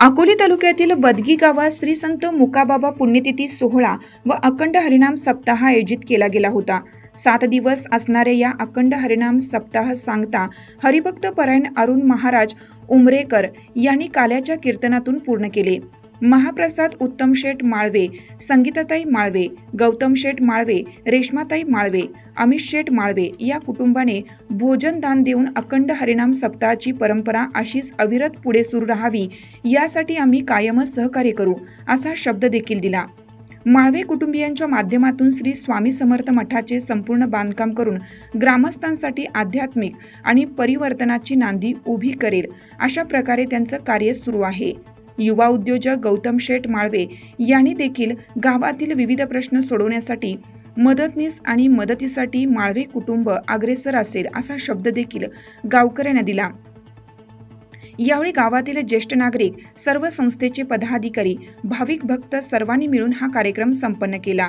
अकोली तालुक्यातील बदगी गावात श्री संत मुकाबाबा पुण्यतिथी सोहळा व अखंड हरिनाम सप्ताह आयोजित केला गेला होता. सात दिवस असणाऱ्या या अखंड हरिनाम सप्ताह सांगता हरिभक्त परायण अरुण महाराज उमरेकर यांनी काल्याच्या कीर्तनातून पूर्ण केले. महाप्रसाद उत्तम शेठ माळवे संगीताताई माळवे गौतम शेठ माळवे रेश्माताई माळवे अमित शेठ माळवे या कुटुंबाने भोजन दान देऊन अखंड हरिनाम सप्ताहाची परंपरा अशीच अविरत पुढे सुरू राहावी यासाठी आम्ही कायमच सहकार्य करू असा शब्द देखील दिला. माळवे कुटुंबियांच्या माध्यमातून श्री स्वामी समर्थ मठाचे संपूर्ण बांधकाम करून ग्रामस्थांसाठी आध्यात्मिक आणि परिवर्तनाची नांदी उभी करेल अशा प्रकारे त्यांचं कार्य सुरू आहे. युवा उद्योजक गौतम शेठ माळवे यांनी देखील गावातील विविध प्रश्न सोडवण्यासाठी मदतनीस आणि मदतीसाठी माळवे कुटुंब अग्रेसर असेल असा शब्द देखील गावकऱ्यांना दिला. यावेळी गावातील ज्येष्ठ नागरिक सर्व संस्थेचे पदाधिकारी भाविक भक्त सर्वांनी मिळून हा कार्यक्रम संपन्न केला.